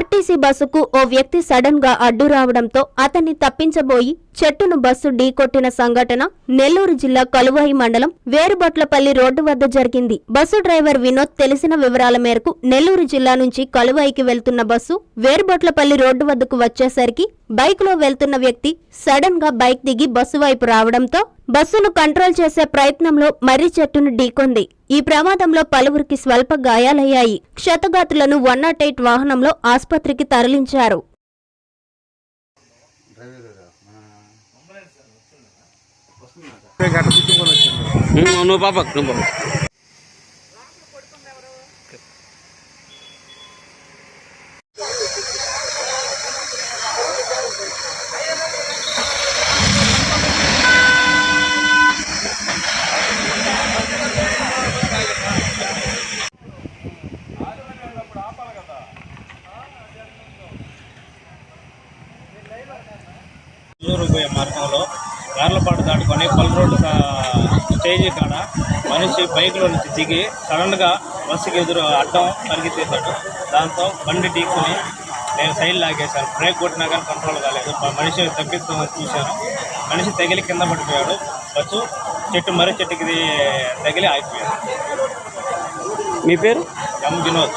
RTC బస్సుకు ఓ వ్యక్తి సడన్గా అడ్డు రావడంతో అతన్ని తప్పించబోయి చెట్టును బస్సు ఢీకొట్టిన సంఘటన నెల్లూరు జిల్లా కలువాయి మండలం వేరుబట్లపల్లి రోడ్డు వద్ద జరిగింది. బస్సు డ్రైవర్ వినోద్ తెలిసిన వివరాల మేరకు నెల్లూరు జిల్లా నుంచి కలువాయికి వెళ్తున్న బస్సు వేరుబట్లపల్లి రోడ్డు వద్దకు వచ్చేసరికి బైక్లో వెళ్తున్న వ్యక్తి సడన్గా బైక్ దిగి బస్సు వైపు రావడంతో బస్సును కంట్రోల్ చేసే ప్రయత్నంలో మర్రి చెట్టును ఢీకొంది. ఈ ప్రమాదంలో పలువురికి స్వల్ప గాయాలయ్యాయి. క్షతగాతులను వన్ నాట్ ఎయిట్ వాహనంలో ఆసుపత్రికి తరలించారు. నువ్వు పాప. నెల్లూరు పోయే మార్గంలో గార్లపాడు దాటుకొని పలు రోడ్డు స్టేజీ కాడ మనిషి బైక్లో నుంచి దిగి సడన్గా బస్సుకి ఎదురు అడ్డం పరిగెత్తేశాడు. దాంతో బండి ఢీకొని నేను సైడ్ లాగేశాను. బ్రేక్ కొట్టినా కానీ కంట్రోల్ కాలేదు. మనిషి తప్పిద్దాం చూశాను. మనిషి తగిలి కింద పడిపోయాడు. బస్సు చెట్టు మర్రి చెట్టుకి తగిలి ఆగిపోయాడు. మీ పేరు? ఎం వినోద్.